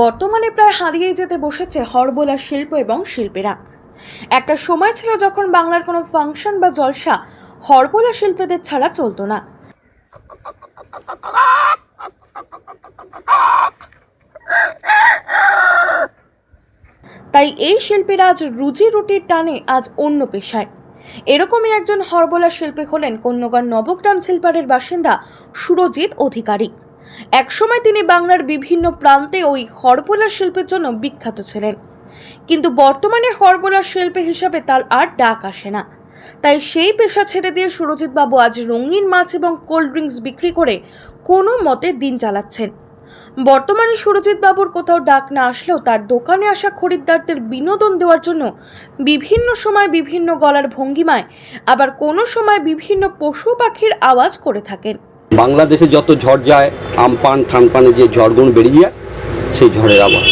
বর্তমানে প্রায় হারিয়ে যেতে বসেছে হরবোলা শিল্প এবং শিল্পীরা। একটা সময় ছিল যখন বাংলার কোনো ফাংশন বা জলসা হরবোলা শিল্পীদের ছাড়া চলতো না। তাই এই শিল্পীরা আজ রুজি রুটির টানে আজ অন্য পেশায়। এরকমই একজন হরবোলা শিল্পী হলেন কন্যগর নবগ্রাম শিল্পারের বাসিন্দা সুরজিৎ অধিকারী। একসময় তিনি বাংলার বিভিন্ন প্রান্তে ওই হরবোলা শিল্পের জন্য বিখ্যাত ছিলেন। কিন্তু বর্তমানে হরবোলা শিল্পী হিসাবে তার আর ডাক আসে না। তাই সেই পেশা ছেড়ে দিয়ে সুরজিৎ বাবু আজ রঙিন মাছ এবং কোল্ড ড্রিঙ্কস বিক্রি করে কোনো মতে দিন চালাচ্ছেন। বর্তমানে সুরজিৎ বাবুর কোথাও ডাক না আসলেও তার দোকানে আসা খরিদ্দারদের বিনোদন দেওয়ার জন্য বিভিন্ন সময় বিভিন্ন গলার ভঙ্গিমায়, আবার কোনো সময় বিভিন্ন পশু পাখির আওয়াজ করে থাকেন। বাংলাদেশে যত ঝড় যায় আমপান ঠানপানে যে ঝড়গুলো বেরিয়ে যায়, সেই ঝড়ের আবার।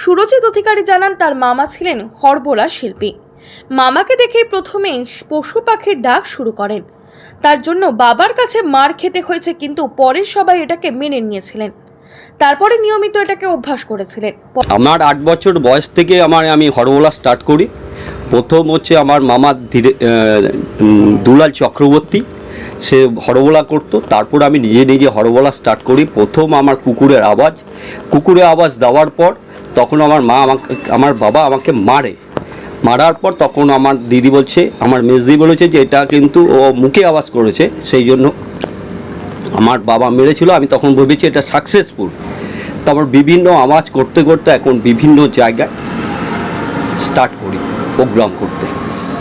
সুরজিৎ অধিকারী জানান, তার মামা ছিলেন হরবোলা শিল্পী। মামাকে দেখেই প্রথমে পশু পাখির ডাক শুরু করেন। তার জন্য বাবার কাছে মার খেতে হয়েছে কিন্তু পরের সবাই এটাকে মেনে নিয়েছিলেন। তারপরে নিয়মিত এটাকে অভ্যাস করেছিলেন। আমার আট বছর বয়স থেকে আমার আমি হরবোলা স্টার্ট করি। প্রথম হচ্ছে আমার মামা ধীরে দুলাল চক্রবর্তী, সে হরবোলা করতো। তারপর আমি নিজে নিজে হরবোলা স্টার্ট করি। প্রথম আমার কুকুরের আওয়াজ। কুকুরের আওয়াজ দেওয়ার পর তখন আমার মা আমাকে, আমার বাবা আমাকে মারে। মারার পর তখন আমার দিদি বলছে, আমার মেজদি বলেছে যে এটা কিন্তু ও মুখে আওয়াজ করেছে, সেই জন্য আমার বাবা মেরেছিল। আমি তখন ভেবেছি এটা সাকসেসফুল তারপর বিভিন্ন আওয়াজ করতে করতে এখন বিভিন্ন জায়গায় স্টার্ট করি প্রোগ্রাম করতে।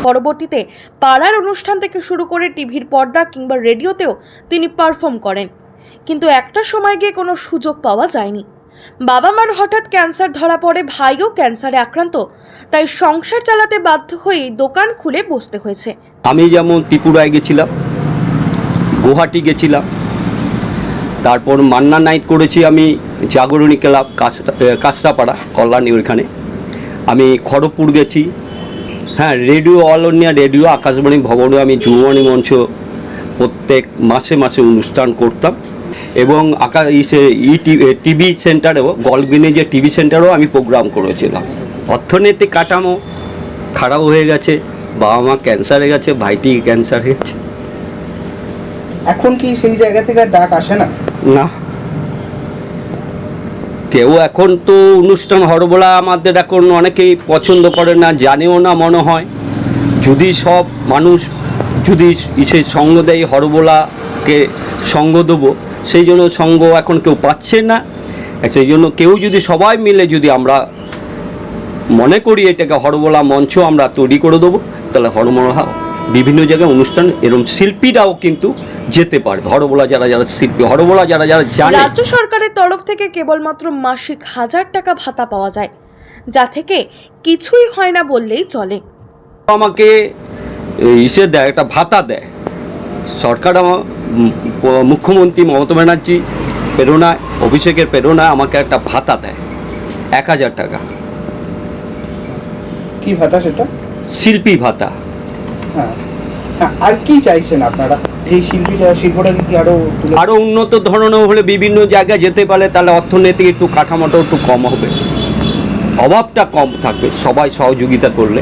পরবর্তীতে পাড়ার অনুষ্ঠান থেকে শুরু করে টিভির পর্দা কিংবা রেডিওতেও তিনি পারফর্ম করেন। কিন্তু একটা সময় গিয়ে কোনো সুযোগ পাওয়া যায়নি। বাবা মার হঠাৎ ক্যান্সার ধরা পড়ে, ভাইও ক্যান্সারে আক্রান্ত। তাই সংসার চালাতে বাধ্য হয়ে দোকান খুলে বসতে হয়েছে। আমি যেমন ত্রিপুরায় গেছিলাম, গুয়াহাটি গেছিলাম, তারপর মান্না নাইট করেছি আমি জাগরণী ক্লাব কাস্টাপাড়া কল্যাণী ওইখানে। আমি খড়গপুর গেছি। হ্যাঁ radio all India radio, Akashvani ভবনে আমি যুববাণী মঞ্চ প্রত্যেক মাসে মাসে অনুষ্ঠান করতাম। এবং আকাশ ইসে ই টিভি সেন্টারেও গল্পিনে যে টিভি সেন্টারেও আমি প্রোগ্রাম করেছিলাম। অর্থনৈতিক কাঠামো খারাপ হয়ে গেছে বাবা মা ক্যান্সার হয়ে গেছে ভাইটি ক্যান্সার হয়ে গেছে। এখন কি সেই জায়গা থেকে আর ডাক আসে না? না। কেউ এখন তো অনুষ্ঠান হরবলা আমাদের এখন অনেকেই পছন্দ করে না জানেও না মনে হয়। যদি সব মানুষ যদি ইসে সঙ্গ দেয় হরবলাকে সঙ্গ দেবো সেই জন্য সঙ্গ এখন কেউ পাচ্ছে না। সেই জন্য কেউ যদি সবাই মিলে যদি আমরা মনে করি এটাকে হরবলা মঞ্চ আমরা তৈরি করে দেবো তাহলে হরমলা বিভিন্ন জায়গায় অনুষ্ঠান এরকম শিল্পীরাও কিন্তু যেতে পারে হরবলা যারা যারা শিল্পী হরবলা যারা যারা জানে। রাজ্য সরকারের তরফ থেকে কেবলমাত্র মাসিক হাজার টাকা ভাতা পাওয়া যায় যা থেকে কিছুই হয় না বললেই চলে। আমাকে ইসে দেয় একটা ভাতা দেয়। সরকার আমার মুখ্যমন্ত্রী মমতা ব্যানার্জি প্রেরণায় অভিষেকের প্রেরণায় আমাকে একটা ভাতা দেয় এক হাজার টাকা। কি ভাতা সেটা? শিল্পী ভাতা। হ্যাঁ। হ্যাঁ, আর কি চাইছেন আপনারা? যে শিল্পীটা শিল্পটাকে কি আরও উন্নত ধরনের হলে বিভিন্ন জায়গায় যেতে পারলে তাহলে অর্থনৈতিক একটু কাঠামোটা একটু কম হবে। অভাবটা কম থাকবে সবাই সহযোগিতা করলে।